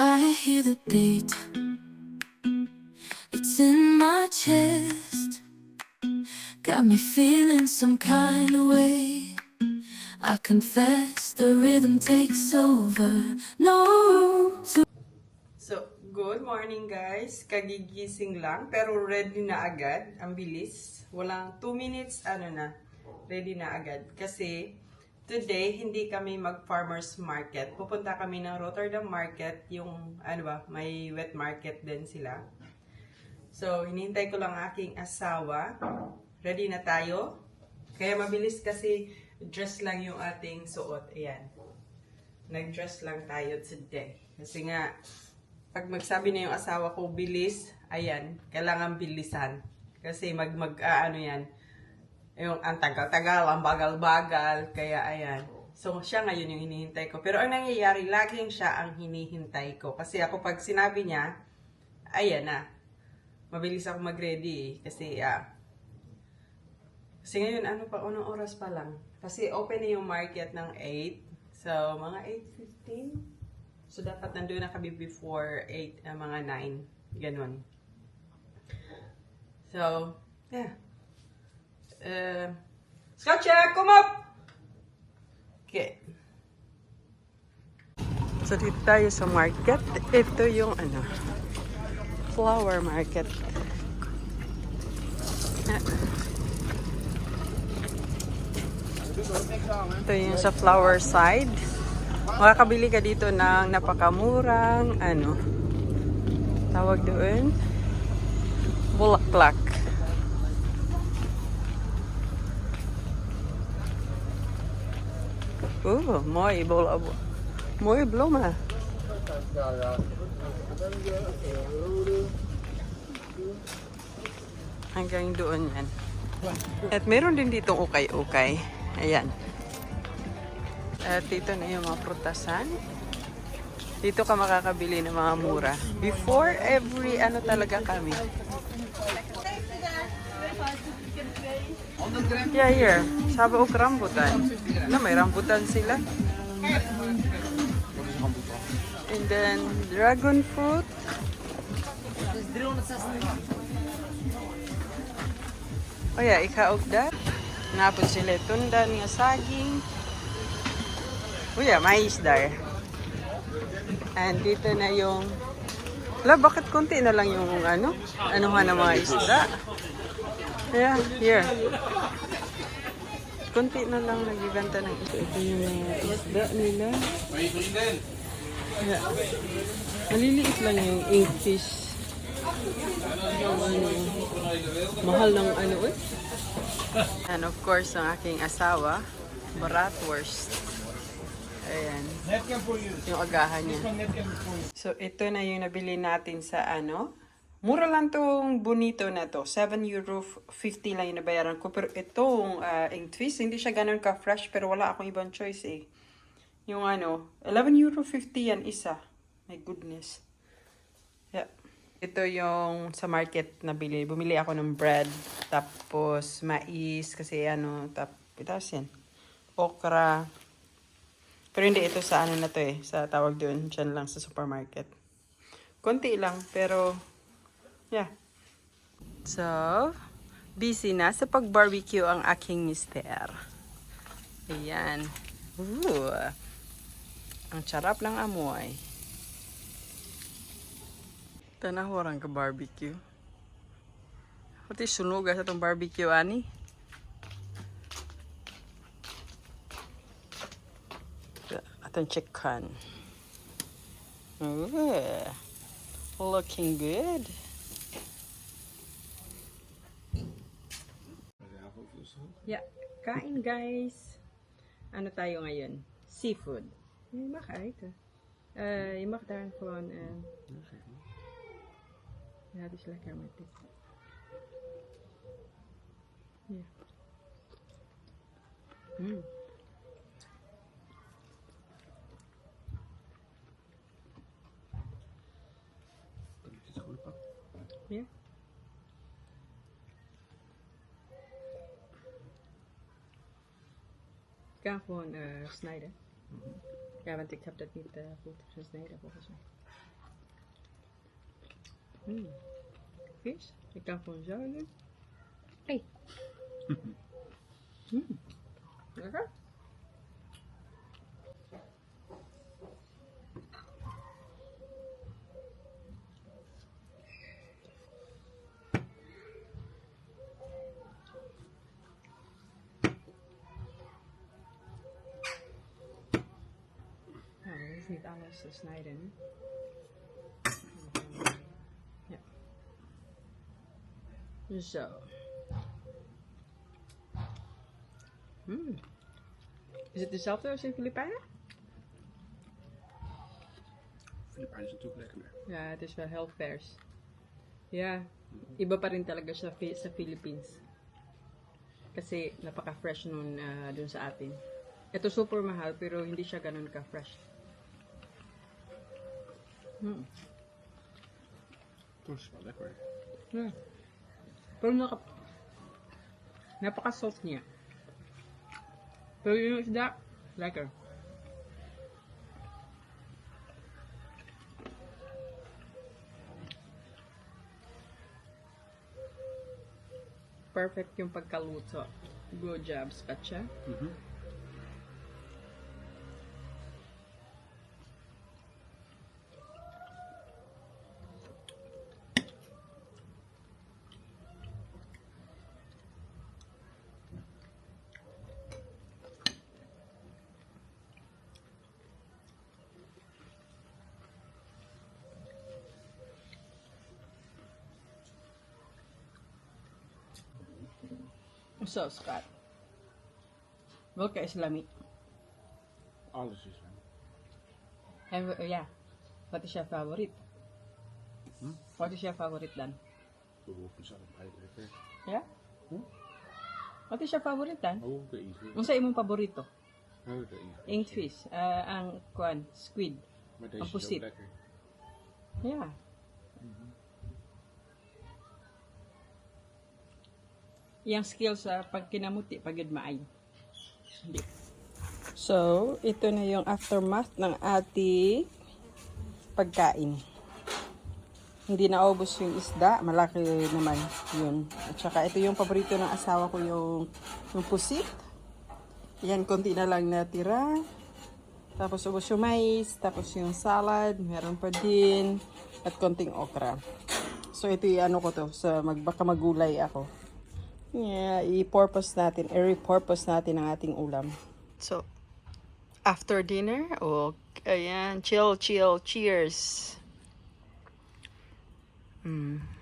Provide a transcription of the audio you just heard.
I hear the beat. It's in my chest. Got me feeling some kind of way. I confess the rhythm takes over. No So, good morning guys. Kagigising lang, pero ready na agad. Ang bilis. Walang 2 minutes, ano na, ready na agad. Kasi, today, hindi kami mag-farmer's market. Pupunta kami ng Rotterdam Market, yung, ano ba, may wet market din sila. So, hinihintay ko lang aking asawa. Ready na tayo. Kaya mabilis kasi dress lang yung ating suot. Ayan. Nag-dress lang tayo today. Kasi nga, pag magsabi na yung asawa ko, bilis, ayan, kailangan bilisan. Kasi mag, mag, ano yan, yung ang tagal-tagal, ang bagal-bagal, kaya ayan. So, siya ngayon yung hinihintay ko. Pero ang nangyayari, laging siya ang hinihintay ko. Kasi ako pag sinabi niya, ayan na, mabilis ako mag-ready eh. Kasi, ah, kasi ngayon, ano pa, unang oras pa lang. Kasi open na yung market ng 8. So, mga 8.15. So, dapat nandun na kami before 8, uh, mga 9. Ganon. So, yeah. Uh, Scotcha, come up! Okay. So, dito tayo sa market. Ito yung ano, flower market. Ito yung sa flower side. Makakabili ka dito ng napakamurang ano tawag doon bulaklak. Oh, mooi bola mooi bloemen. Hanggang doon yan. At meron din ditong ukay-ukay. Ayan. At dito na yung mga prutasan. Dito ka makakabili ng mga mura. Before every ano talaga kami. Yeah, here. Sabi og rambutan. Na may rambutan sila. And then dragon fruit. Oh yeah, ikaog da. Napon sila tundan nga saging. Oh yeah, mais dar. And dito na yung La, bakit konti na lang yung ano? Anuhan ng mga isda? Yeah, here. Konti na lang nagiganta ng isda. Ito yung mga isda nila. Yeah. Maliliit lang yung inkfish. Ano, mahal ng ano eh. And of course, ang aking asawa, bratwurst. Ayan. Yung agahan niya. So, ito na yung nabili natin sa ano. Mura lang tong bonito na to. 7 euro 50 lang yung nabayaran ko. Pero itong uh, ink twist, hindi siya ganun ka-fresh. Pero wala akong ibang choice eh. Yung ano, 11 euro 50 yan isa. My goodness. Yeah. Ito yung sa market na bili. Bumili ako ng bread. Tapos mais. Kasi ano, tap, itas yan. Okra. Pero hindi ito sa ano na to eh. Sa tawag doon. Diyan lang sa supermarket. Konti lang. Pero, yeah. So, busy na sa pag-barbecue ang aking mister. Ayan. Ooh. Ang sarap ng amoy. Tanahorang ka barbecue. Pati sunog sa itong barbecue, ani. Atong chicken. Ooh, looking good. Yeah, kain guys. Ano tayo ngayon? Seafood. Je mag eten. Eh, je mag daar gewoon... eh, ja, het is lekker met dit. Ja. Mm. Ik ga gewoon eh, snijden. Ja, want ik heb dat niet eh, goed gesneden volgens mij. Mm. Vis. Ik kan gewoon zo doen. Hey. Hmm. Lekker. Is niet alles te snijden. Ja. Zo. Hmm. Is het dezelfde als in Filipijnen? Filipijnen is natuurlijk lekkerder. Ja, het is wel heel vers. Ja, iba pa rin talaga siya sa Philippines. Kasi napaka-fresh nun ah, dun sa atin. Ito super mahal pero hindi siya ganun ka-fresh. Hmm. Dat is wel lekker. Hmm. Pero naka... Napaka-soft niya. Pero yung isda, lekker. Perfect yung pagkaluto. Good job, Spatcha. Mhm. So, Scott. Welke is lami? Alles is er. En we- ja, wat is jouw favoriet? Hm? Wat is jouw favoriet dan? Zelf bij lekker. Ja? Hm? Wat is jouw favoriet dan? Oh, de inktvis. Unsa imong paborito? Oh, de inktvis. Inkfish, ah, ang kwan, squid. Maar Een deze is poesit. Yang skill sa pagkinamuti pagid. Hindi. So, ito na yung aftermath ng ating pagkain. Hindi naubos yung isda, malaki naman yun. At saka ito yung paborito ng asawa ko yung, yung pusit. Yan, konti na lang natira. Tapos ubos yung mais, tapos yung salad, meron pa din, at konting okra. So ito yung ano ko to, sa mag, baka magulay ako. Yeah, i-purpose natin, i-repurpose natin ang ating ulam. So, after dinner, oh, ayan, chill, chill, cheers. Mm.